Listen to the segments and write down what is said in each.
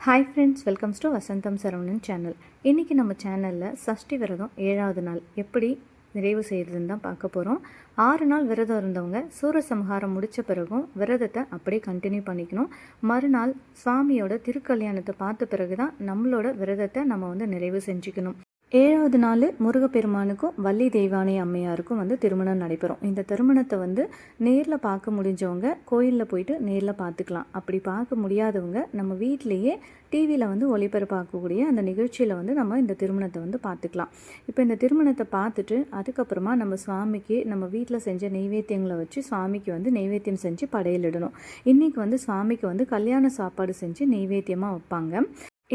Hi friends welcomes to Vasantham Saravanan channel இன்றைக்கி நம்ம சேனலில் சஷ்டி விரதம் ஏழாவது நாள் எப்படி நிறைவு செய்கிறதுன்னு தான் பார்க்க போகிறோம் ஆறு நாள் விரதம் இருந்தவங்க சூரசம்ஹாரம் முடித்த பிறகும் விரதத்தை அப்படியே கண்டினியூ பண்ணிக்கணும். மறுநாள் சுவாமியோட திருக்கல்யாணத்தை பார்த்த பிறகு தான் நம்மளோட விரதத்தை நம்ம வந்து நிறைவு செஞ்சுக்கணும். ஏழாவது நாள் முருகப்பெருமானுக்கும் வள்ளி தெய்வானை அம்மையாருக்கும் வந்து திருமணம் நடைபெறும். இந்த திருமணத்தை வந்து நேரில் பார்க்க முடிஞ்சவங்க கோயிலில் போயிட்டு நேரில் பார்த்துக்கலாம். அப்படி பார்க்க முடியாதவங்க நம்ம வீட்டிலையே டிவியில் வந்து ஒளிபரப்பாக்கக்கூடிய அந்த நிகழ்ச்சியில் வந்து நம்ம இந்த திருமணத்தை வந்து பார்த்துக்கலாம். இப்போ இந்த திருமணத்தை பார்த்துட்டு அதுக்கப்புறமா நம்ம சுவாமிக்கு நம்ம வீட்டில் செஞ்ச நெய்வேத்தியங்களை வச்சு சுவாமிக்கு வந்து நெய்வேத்தியம் செஞ்சு படையலிடணும். இன்றைக்கி வந்து சுவாமிக்கு வந்து கல்யாண சாப்பாடு செஞ்சு நெய்வேத்தியமாக வைப்பாங்க.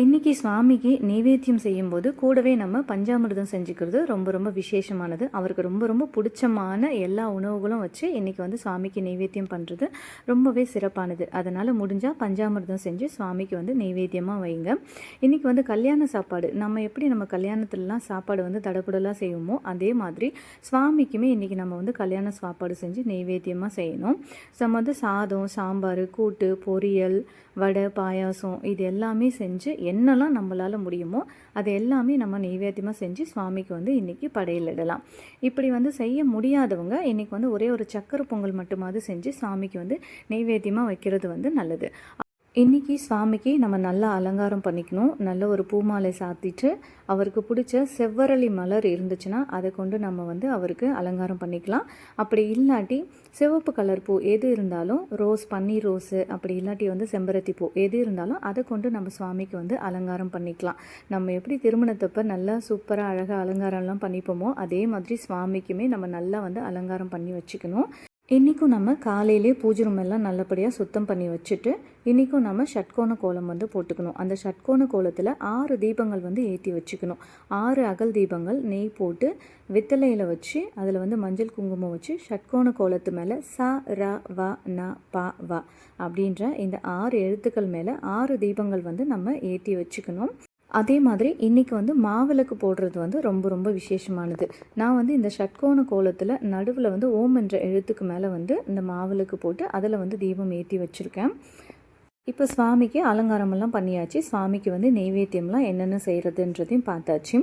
இன்றைக்கி சுவாமிக்கு நைவேத்தியம் செய்யும்போது கூடவே நம்ம பஞ்சாமிர்தம் செஞ்சுக்கிறது ரொம்ப ரொம்ப விசேஷமானது. அவருக்கு ரொம்ப ரொம்ப பிடிச்சமான எல்லா உணவுகளும் வச்சு இன்றைக்கி வந்து சுவாமிக்கு நைவேத்தியம் பண்ணுறது ரொம்பவே சிறப்பானது. அதனால் முடிஞ்சால் பஞ்சாமிர்தம் செஞ்சு சுவாமிக்கு வந்து நைவேத்தியமாக வைங்க. இன்றைக்கி வந்து கல்யாண சாப்பாடு. நம்ம எப்படி நம்ம கல்யாணத்துலலாம் சாப்பாடு வந்து தடப்புடலாக செய்வோமோ அதே மாதிரி சுவாமிக்குமே இன்றைக்கி நம்ம வந்து கல்யாண சாப்பாடு செஞ்சு நைவேத்தியமாக செய்யணும். நம்ம வந்து சாதம் சாம்பார் கூட்டு பொரியல் வடை பாயாசம் இது எல்லாமே செஞ்சு என்னெல்லாம் நம்மளால் முடியுமோ அது எல்லாமே நம்ம நெய்வேத்தியமாக செஞ்சு சுவாமிக்கு வந்து இன்றைக்கி படையலிடலாம். இப்படி வந்து செய்ய முடியாதவங்க இன்றைக்கி வந்து ஒரே ஒரு சக்கரை பொங்கல் மட்டுமாவது செஞ்சு சாமிக்கு வந்து நெய்வேத்தியமாக வைக்கிறது வந்து நல்லது. இன்றைக்கி சுவாமிக்கு நம்ம நல்லா அலங்காரம் பண்ணிக்கணும். நல்ல ஒரு பூமாலை சாத்திட்டு அவருக்கு பிடிச்ச செவ்வரளி மலர் இருந்துச்சுன்னா அதை கொண்டு நம்ம வந்து அவருக்கு அலங்காரம் பண்ணிக்கலாம். அப்படி இல்லாட்டி சிவப்பு கலர் பூ எது இருந்தாலும் ரோஸ் பன்னீர் ரோஸு அப்படி இல்லாட்டி வந்து செம்பருத்தி பூ எது இருந்தாலும் அதை கொண்டு நம்ம சுவாமிக்கு வந்து அலங்காரம் பண்ணிக்கலாம். நம்ம எப்படி திருமணத்தப்போ நல்லா சூப்பராக அழகாக அலங்காரம்லாம் பண்ணிப்போமோ அதே மாதிரி சுவாமிக்குமே நம்ம நல்லா வந்து அலங்காரம் பண்ணி வச்சுக்கணும். இன்றைக்கும் நம்ம காலையிலே பூஜை ரூம் எல்லாம் நல்லபடியாக சுத்தம் பண்ணி வச்சுட்டு இன்றைக்கும் நம்ம ஷட்கோண கோலம் வந்து போட்டுக்கணும். அந்த ஷட்கோண கோலத்தில் ஆறு தீபங்கள் வந்து ஏற்றி வச்சுக்கணும். ஆறு அகல் தீபங்கள் நெய் போட்டு வித்தலையில் வச்சு அதில் வந்து மஞ்சள் குங்குமம் வச்சு ஷட்கோண கோலத்து மேலே ச ர வ ந ப வ அப்படின்ற இந்த ஆறு எழுத்துக்கள் மேலே ஆறு தீபங்கள் வந்து நம்ம ஏற்றி வச்சுக்கணும். அதே மாதிரி இன்றைக்கி வந்து மாவிளக்கு போடுறது வந்து ரொம்ப ரொம்ப விசேஷமானது. நான் வந்து இந்த ஷட்கோண கோலத்தில் நடுவில் வந்து ஓம் என்ற எழுத்துக்கு மேலே வந்து இந்த மாவிளக்கு போட்டு அதில் வந்து தீபம் ஏற்றி வச்சுருக்கேன். இப்போ சுவாமிக்கு அலங்காரமெல்லாம் பண்ணியாச்சு. சுவாமிக்கு வந்து நெய்வேத்தியம்லாம் என்னென்ன செய்கிறதுன்றதையும் பார்த்தாச்சு.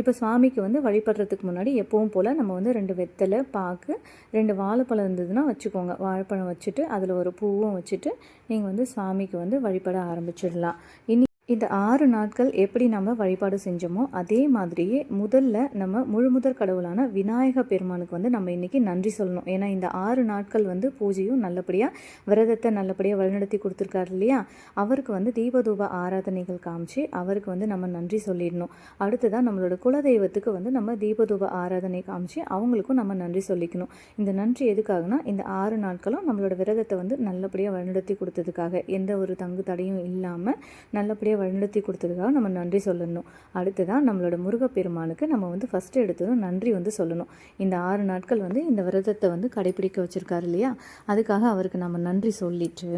இப்போ சுவாமிக்கு வந்து வழிபடுறதுக்கு முன்னாடி எப்பவும் போல் நம்ம வந்து ரெண்டு வெத்தலை பாக்கு ரெண்டு வாழைப்பழம் இருந்ததுன்னா வச்சுக்கோங்க. வாழைப்பழம் வச்சுட்டு அதில் ஒரு பூவும் வச்சுட்டு நீங்கள் வந்து சுவாமிக்கு வந்து வழிபட ஆரம்பிச்சிடலாம். இனி இந்த ஆறு நாட்கள் எப்படி நம்ம வழிபாடு செஞ்சோமோ அதே மாதிரியே முதல்ல நம்ம முழுமுதற் கடவுளான விநாயக பெருமானுக்கு வந்து நம்ம இன்றைக்கி நன்றி சொல்லணும். ஏன்னா இந்த ஆறு நாட்கள் வந்து பூஜையும் நல்லபடியாக விரதத்தை நல்லபடியாக வழிநடத்தி கொடுத்துருக்காரு இல்லையா? அவருக்கு வந்து தீபதூப ஆராதனைகள் காமிச்சு அவருக்கு வந்து நம்ம நன்றி சொல்லிடணும். அடுத்ததான் நம்மளோட குலதெய்வத்துக்கு வந்து நம்ம தீபதூப ஆராதனை காமிச்சு அவங்களுக்கும் நம்ம நன்றி சொல்லிக்கணும். இந்த நன்றி எதுக்காகனா இந்த ஆறு நாட்களும் நம்மளோட விரதத்தை வந்து நல்லபடியாக வழிநடத்தி கொடுத்ததுக்காக. எந்த ஒரு தங்கு தடையும் இல்லாமல் நல்லபடியாக வழிநடத்தி கொடுத்ததுக்காக நம்ம நன்றி சொல்லணும். அடுத்ததான் நம்மளோட முருகப்பெருமானுக்கு நம்ம வந்து ஃபஸ்ட்டு எடுத்ததும் நன்றி வந்து சொல்லணும். இந்த ஆறு நாட்கள் வந்து இந்த விரதத்தை வந்து கடைபிடிக்க வச்சுருக்காரு இல்லையா? அதுக்காக அவருக்கு நம்ம நன்றி சொல்லிட்டு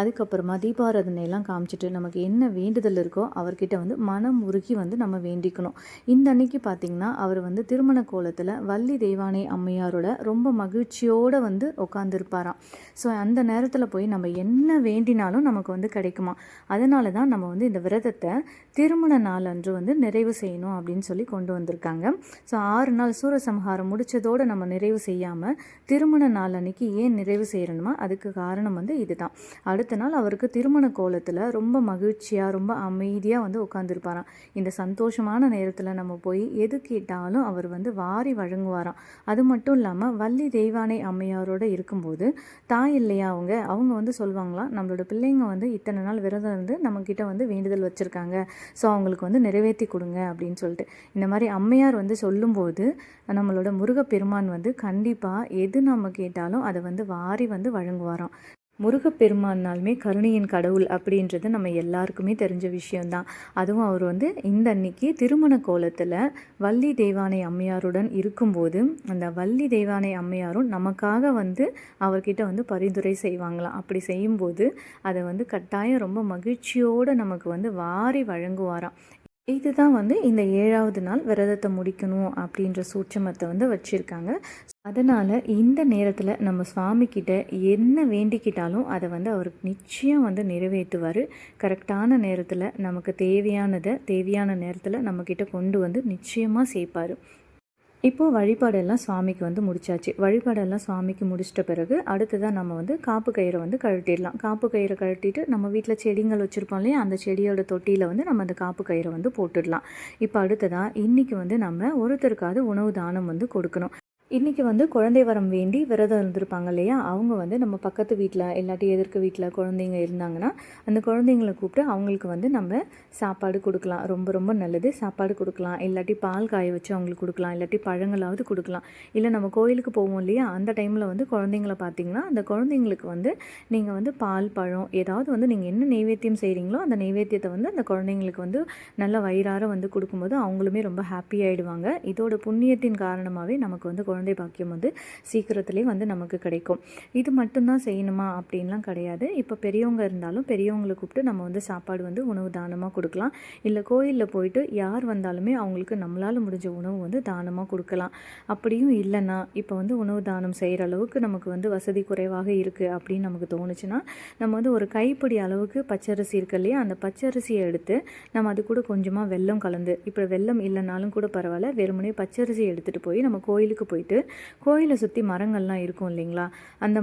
அதுக்கப்புறமா தீபாராதனையெல்லாம் காமிச்சிட்டு நமக்கு என்ன வேண்டுதல் இருக்கோ அவர்கிட்ட வந்து மனம் உருகி வந்து நம்ம வேண்டிக்கணும். இந்த அன்னைக்கு பார்த்திங்கன்னா அவர் வந்து திருமண கோலத்தில் வள்ளி தெய்வானை அம்மையாரோட ரொம்ப மகிழ்ச்சியோடு வந்து உட்காந்துருப்பாராம் ஸோ அந்த நேரத்தில் போய் நம்ம என்ன வேண்டினாலும் நமக்கு வந்து கிடைக்குமா அதனால தான் நம்ம வந்து இந்த விரதத்தை திருமண நாள் அன்று வந்து நிறைவு செய்யணும் அப்படின்னு சொல்லி கொண்டு வந்திருக்காங்க. ஸோ ஆறு நாள் சூரசம்ஹாரம் முடித்ததோடு நம்ம நிறைவு செய்யாமல் திருமண நாள் அன்னைக்கு ஏன் நிறைவு செய்யணுமா அதுக்கு காரணம் வந்து இதுதான். அடுத்த நாள் அவருக்கு திருமண கோலத்தில் ரொம்ப மகிழ்ச்சியாக ரொம்ப அமைதியாக வந்து உட்காந்துருப்பாராம் இந்த சந்தோஷமான நேரத்தில் நம்ம போய் எது கேட்டாலும் அவர் வந்து வாரி வழங்குவாராம். அது மட்டும் இல்லாமல் வள்ளி தெய்வானை அம்மையாரோடு இருக்கும்போது தாய் இல்லையா அவங்க? அவங்க வந்து சொல்லுவாங்களாம் நம்மளோட பிள்ளைங்க வந்து இத்தனை நாள் விரதம் இருந்து நம்மக்கிட்ட வந்து வேண்டு வேண்டுதல் வச்சுருக்காங்க. ஸோ அவங்களுக்கு வந்து நிறைவேற்றி கொடுங்க அப்படின்னு சொல்லிட்டு. இந்த மாதிரி அம்மையார் வந்து சொல்லும்போது நம்மளோட முருகப்பெருமான் வந்து கண்டிப்பாக எது நம்ம கேட்டாலும் அதை வந்து வாரி வந்து வழங்குவாராம். முருகப்பெருமானாலுமே கருணையின் கடவுள் அப்படின்றது நம்ம எல்லாருக்குமே தெரிஞ்ச விஷயம்தான். அதுவும் அவர் வந்து இந்த அன்னைக்கு திருமண கோலத்தில் வள்ளி தெய்வானை அம்மையாருடன் இருக்கும்போது அந்த வள்ளி தெய்வானை அம்மையாரும் நமக்காக வந்து அவர்கிட்ட வந்து பரிந்துரை செய்வாங்களாம். அப்படி செய்யும்போது அதை வந்து கட்டாயம் ரொம்ப மகிழ்ச்சியோடு நமக்கு வந்து வாரி வழங்குவாராம். இதுதான் வந்து இந்த ஏழாவது நாள் விரதத்தை முடிக்கணும் அப்படின்ற சூட்சமத்தை வந்து வச்சுருக்காங்க. அதனால் இந்த நேரத்தில் நம்ம சுவாமிக்கிட்ட என்ன வேண்டிக்கிட்டாலும் அதை வந்து அவர் நிச்சயம் வந்து நிறைவேற்றுவார். கரெக்டான நேரத்தில் நமக்கு தேவையானதை தேவையான நேரத்தில் நம்மக்கிட்ட கொண்டு வந்து நிச்சயமாக சேர்ப்பார். இப்போது வழிபாடெல்லாம் சுவாமிக்கு வந்து முடிச்சாச்சு. வழிபாடெல்லாம் சுவாமிக்கு முடிச்சிட்ட பிறகு அடுத்ததாக நம்ம வந்து காப்பு கயிறை வந்து கழட்டிடலாம். காப்பு கயிறை கழட்டிட்டு நம்ம வீட்டில் செடிங்கள் வச்சுருப்போம் இல்லையா? அந்த செடியோட தொட்டியில் வந்து நம்ம அந்த காப்பு கயிறை வந்து போட்டுடலாம். இப்போ அடுத்ததாக இன்றைக்கி வந்து நம்ம ஒருத்தருக்காவது உணவு தானம் வந்து கொடுக்கணும். இன்றைக்கி வந்து குழந்தை வரம் வேண்டி விரதம் இருந்திருப்பாங்க இல்லையா? அவங்க வந்து நம்ம பக்கத்து வீட்டில் இல்லாட்டி எதிர்க்க வீட்டில் குழந்தைங்க இருந்தாங்கன்னா அந்த குழந்தைங்களை கூப்பிட்டு அவங்களுக்கு வந்து நம்ம சாப்பாடு கொடுக்கலாம். ரொம்ப ரொம்ப நல்லது. சாப்பாடு கொடுக்கலாம். இல்லாட்டி பால் காய வச்சு அவங்களுக்கு கொடுக்கலாம். இல்லாட்டி பழங்களாவது கொடுக்கலாம். இல்லை நம்ம கோயிலுக்கு போவோம் இல்லையா? அந்த டைமில் வந்து குழந்தைங்கள பார்த்தீங்கன்னா அந்த குழந்தைங்களுக்கு வந்து நீங்கள் வந்து பால் பழம் ஏதாவது வந்து நீங்கள் என்ன நெய்வேத்தியம் செய்கிறீங்களோ அந்த நைவேத்தியத்தை வந்து அந்த குழந்தைங்களுக்கு வந்து நல்ல வயிறார வந்து கொடுக்கும்போது அவங்களுமே ரொம்ப ஹாப்பி ஆகிடுவாங்க இதோட புண்ணியத்தின் காரணமாகவே நமக்கு வந்து குழந்தை பாக்கியம் வந்து சீக்கிரத்துலேயே வந்து நமக்கு கிடைக்கும். இது மட்டும்தான் செய்யணுமா அப்படின்லாம் கிடையாது. இப்போ பெரியவங்க இருந்தாலும் பெரியவங்களை கூப்பிட்டு நம்ம வந்து சாப்பாடு வந்து உணவு தானமாக கொடுக்கலாம். இல்லை கோயிலில் போயிட்டு யார் வந்தாலுமே அவங்களுக்கு நம்மளால் முடிஞ்ச உணவு வந்து தானமாக கொடுக்கலாம். அப்படியும் இல்லைன்னா இப்போ வந்து உணவு தானம் செய்கிற அளவுக்கு நமக்கு வந்து வசதி குறைவாக இருக்குது அப்படின்னு நமக்கு தோணுச்சுன்னா நம்ம வந்து ஒரு கைப்பிடி அளவுக்கு பச்சரிசி இருக்கு இல்லையா? அந்த பச்சரிசியை எடுத்து நம்ம அது கூட கொஞ்சமாக வெள்ளம் கலந்து இப்போ வெல்லம் இல்லைனாலும் கூட பரவாயில்ல வெறுமனே பச்சரிசி எடுத்துகிட்டு போய் நம்ம கோயிலுக்கு போயிட்டு கோயிலை சுற்றி மரங்கள்லாம் இருக்கும் இல்லைங்களா? அந்த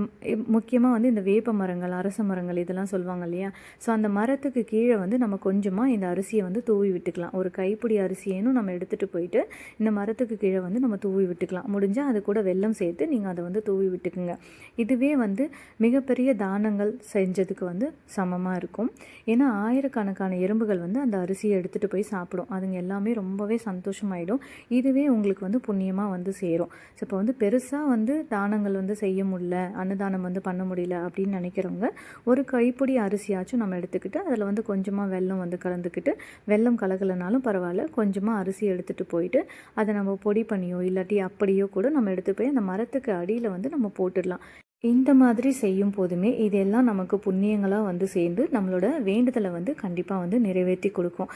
முக்கியமாக வந்து இந்த வேப்ப மரங்கள் அரச மரங்கள் இதெல்லாம் சொல்லுவாங்க இல்லையா? ஸோ அந்த மரத்துக்கு கீழே வந்து நம்ம கொஞ்சமாக இந்த அரிசியை வந்து தூவி விட்டுக்கலாம். ஒரு கைப்பிடி அரிசியேனும் நம்ம எடுத்துகிட்டு போயிட்டு இந்த மரத்துக்கு கீழே வந்து நம்ம தூவி விட்டுக்கலாம். முடிஞ்சால் அது கூட வெல்லம் சேர்த்து நீங்கள் அதை வந்து தூவி விட்டுக்குங்க. இதுவே வந்து மிகப்பெரிய தானங்கள் செஞ்சதுக்கு வந்து சமமாக இருக்கும். ஏன்னா ஆயிரக்கணக்கான எறும்புகள் வந்து அந்த அரிசியை எடுத்துகிட்டு போய் சாப்பிடும். அதுங்க எல்லாமே ரொம்பவே சந்தோஷமாயிடும். இதுவே உங்களுக்கு வந்து புண்ணியமாக வந்து சேரும். ஸோ இப்போ வந்து பெருசாக வந்து தானங்கள் வந்து செய்ய முடியல அன்னதானம் வந்து பண்ண முடியல அப்படின்னு நினைக்கிறவங்க ஒரு கைப்பிடி அரிசியாச்சும் நம்ம எடுத்துக்கிட்டு அதில் வந்து கொஞ்சமாக வெல்லம் வந்து கலந்துக்கிட்டு வெள்ளம் கலக்கலைனாலும் பரவாயில்ல கொஞ்சமாக அரிசி எடுத்துகிட்டு போயிட்டு அதை நம்ம பொடி பண்ணியோ இல்லாட்டி அப்படியோ கூட நம்ம எடுத்து போய் அந்த மரத்துக்கு அடியில் வந்து நம்ம போட்டுடலாம். இந்த மாதிரி செய்யும் போதுமே இதெல்லாம் நமக்கு புண்ணியங்களாக வந்து சேர்ந்து நம்மளோட வேண்டுதலை வந்து கண்டிப்பாக வந்து நிறைவேற்றி கொடுக்கும்.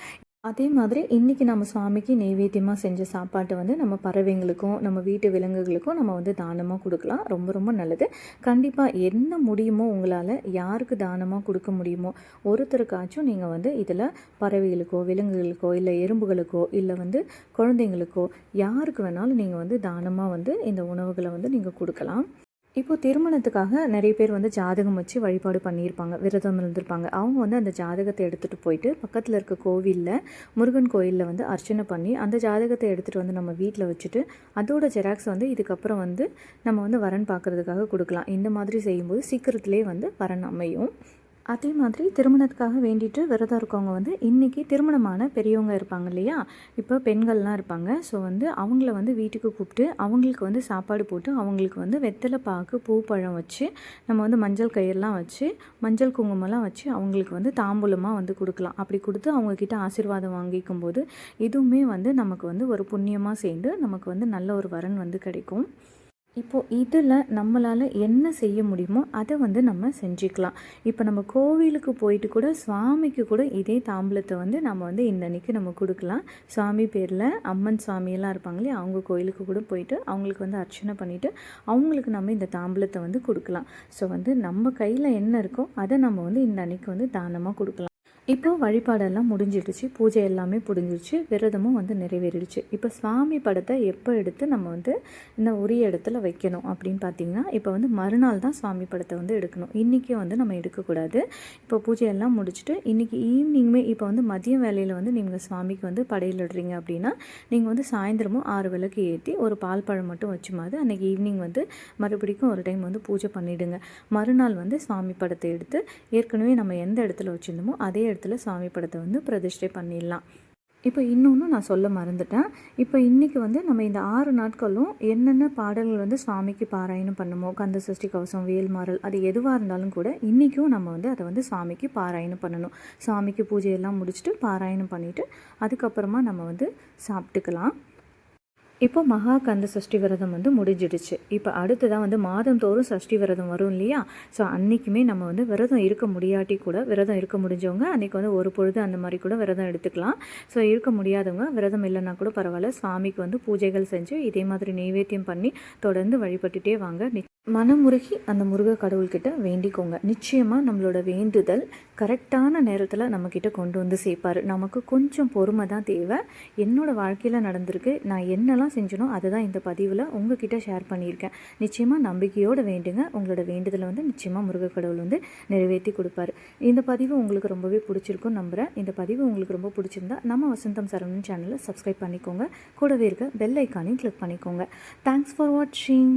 அதே மாதிரி இன்றைக்கி நம்ம சுவாமிக்கு நெய்வேத்தியமாக செஞ்ச சாப்பாட்டை வந்து நம்ம பறவைங்களுக்கும் நம்ம வீட்டு விலங்குகளுக்கும் நம்ம வந்து தானமாக கொடுக்கலாம். ரொம்ப ரொம்ப நல்லது. கண்டிப்பாக என்ன முடியுமோ உங்களால் யாருக்கு தானமாக கொடுக்க முடியுமோ ஒருத்தருக்காச்சும் நீங்கள் வந்து இதில் பறவைகளுக்கோ விலங்குகளுக்கோ இல்லை எறும்புகளுக்கோ இல்லை வந்து குழந்தைங்களுக்கோ யாருக்கு வேணாலும் நீங்கள் வந்து தானமாக வந்து இந்த உணவுகளை வந்து நீங்கள் கொடுக்கலாம். இப்போது திருமணத்துக்காக நிறைய பேர் வந்து ஜாதகம் வச்சு வழிபாடு பண்ணியிருப்பாங்க விரதம் இருந்திருப்பாங்க. அவங்க வந்து அந்த ஜாதகத்தை எடுத்துகிட்டு போயிட்டு பக்கத்தில் இருக்க கோவிலில் முருகன் கோயிலில் வந்து அர்ச்சனை பண்ணி அந்த ஜாதகத்தை எடுத்துகிட்டு வந்து நம்ம வீட்டில் வச்சுட்டு அதோட ஜெராக்ஸ் வந்து இதுக்கப்புறம் வந்து நம்ம வந்து வரன் பார்க்குறதுக்காக கொடுக்கலாம். இந்த மாதிரி செய்யும்போது சீக்கிரத்துலேயே வந்து வரன் அமையும். அதே மாதிரி திருமணத்துக்காக வேண்டிட்டு விரதம் இருக்கவங்க வந்து இன்றைக்கி திருமணமான பெரியவங்க இருப்பாங்க இல்லையா? இப்போ பெண்கள்லாம் இருப்பாங்க. ஸோ வந்து அவங்கள வந்து வீட்டுக்கு கூப்பிட்டு அவங்களுக்கு வந்து சாப்பாடு போட்டு அவங்களுக்கு வந்து வெத்தலை பாக்கு பூ பழம் வச்சு நம்ம வந்து மஞ்சள் கயிறுலாம் வச்சு மஞ்சள் குங்குமம்லாம் வச்சு அவங்களுக்கு வந்து தாம்பூலமாக வந்து கொடுக்கலாம். அப்படி கொடுத்து அவங்கக்கிட்ட ஆசீர்வாதம் வாங்கிக்கும் போது இதுவுமே வந்து நமக்கு வந்து ஒரு புண்ணியமாக சேர்ந்து நமக்கு வந்து நல்ல ஒரு வரன் வந்து கிடைக்கும். இப்போது இதில் நம்மளால் என்ன செய்ய முடியுமோ அதை வந்து நம்ம செஞ்சுக்கலாம். இப்போ நம்ம கோவிலுக்கு போயிட்டு கூட சுவாமிக்கு கூட இதே தாம்பலத்தை வந்து நம்ம வந்து இந்த நம்ம கொடுக்கலாம். சுவாமி பேரில் அம்மன் சுவாமியெல்லாம் இருப்பாங்களே அவங்க கோயிலுக்கு கூட போயிட்டு அவங்களுக்கு வந்து அர்ச்சனை பண்ணிவிட்டு அவங்களுக்கு நம்ம இந்த தாம்பலத்தை வந்து கொடுக்கலாம். ஸோ வந்து நம்ம கையில் என்ன இருக்கோ அதை நம்ம வந்து இந்த வந்து தானமாக கொடுக்கலாம். இப்போ வழிபாடெல்லாம் முடிஞ்சிடுச்சு. பூஜை எல்லாமே புடிஞ்சிடுச்சு விரதமும் வந்து நிறைவேறிடுச்சு. இப்போ சுவாமி படத்தை எப்போ எடுத்து நம்ம வந்து இந்த உரிய இடத்துல வைக்கணும் அப்படின்னு பார்த்தீங்கன்னா இப்போ வந்து மறுநாள் தான் சுவாமி படத்தை வந்து எடுக்கணும். இன்றைக்கி வந்து நம்ம எடுக்கக்கூடாது. இப்போ பூஜையெல்லாம் முடிச்சுட்டு இன்றைக்கி ஈவினிங்குமே இப்போ வந்து மதியம் வேலையில் வந்து நீங்கள் சுவாமிக்கு வந்து படையிலிடுறீங்க அப்படின்னா நீங்கள் வந்து சாயந்தரமும் ஆறு விளக்கு ஏற்றி ஒரு பால் பழம் மட்டும் வச்சு மாதிரி அன்றைக்கி ஈவினிங் வந்து மறுபடிக்கும் ஒரு டைம் வந்து பூஜை பண்ணிவிடுங்க மறுநாள் வந்து சுவாமி படத்தை எடுத்து ஏற்கனவே நம்ம எந்த இடத்துல வச்சுருந்தோமோ அதே இடத்துல சாமி படத்தை வந்து பிரதிஷ்டை பண்ணிடலாம். இப்போ இன்னொன்று நான் சொல்ல மறந்துட்டேன். இப்போ இன்றைக்கி வந்து நம்ம இந்த ஆறு நாட்களும் என்னென்ன பாடல்கள் வந்து சுவாமிக்கு பாராயணம் பண்ணுமோ கந்த சஷ்டி கவசம் வேல்மாறல் அது எதுவாக இருந்தாலும் கூட இன்றைக்கும் நம்ம வந்து அதை வந்து சுவாமிக்கு பாராயணம் பண்ணணும். சுவாமிக்கு பூஜையெல்லாம் முடிச்சுட்டு பாராயணம் பண்ணிவிட்டு அதுக்கப்புறமா நம்ம வந்து சாப்பிட்டுக்கலாம். இப்போ மகா கந்த சஷ்டி விரதம் வந்து முடிஞ்சிடுச்சு. இப்போ அடுத்ததான் வந்து மாதந்தோறும் சஷ்டி விரதம் வரும் இல்லையா? ஸோ அன்றைக்குமே நம்ம வந்து விரதம் இருக்க முடியாட்டி கூட விரதம் இருக்க முடிஞ்சவங்க அன்றைக்கி வந்து ஒரு பொழுது அந்த மாதிரி கூட விரதம் எடுத்துக்கலாம். ஸோ இருக்க முடியாதவங்க விரதம் இல்லைன்னா கூட பரவாயில்ல. சுவாமிக்கு வந்து பூஜைகள் செஞ்சு இதே மாதிரி நெய்வேத்தியம் பண்ணி தொடர்ந்து வழிபட்டுட்டே வாங்க. மனமுருகி அந்த முருக கடவுள்கிட்ட வேண்டிக்கோங்க. நிச்சயமாக நம்மளோட வேண்டுதல் கரெக்டான நேரத்தில் நம்மக்கிட்ட கொண்டு வந்து சேர்ப்பார். நமக்கு கொஞ்சம் பொறுமை தான் தேவை. என்னோடய வாழ்க்கையில் நடந்திருக்கு. நான் என்னெல்லாம் செஞ்சனோ அதை தான் இந்த பதிவில் உங்ககிட்ட ஷேர் பண்ணியிருக்கேன். நிச்சயமாக நம்பிக்கையோடு வேண்டுங்க. உங்களோட வேண்டுதலை வந்து நிச்சயமாக முருக கடவுள் வந்து நிறைவேற்றி கொடுப்பாரு. இந்த பதிவு உங்களுக்கு ரொம்பவே பிடிச்சிருக்கும் நம்புகிறேன் இந்த பதிவு உங்களுக்கு ரொம்ப பிடிச்சிருந்தா நம்ம வசந்தம் சரவணன் சேனலை சப்ஸ்கிரைப் பண்ணிக்கோங்க. கூடவே இருக்க பெல் ஐக்கானையும் கிளிக் பண்ணிக்கோங்க. தேங்க்ஸ் ஃபார் வாட்சிங்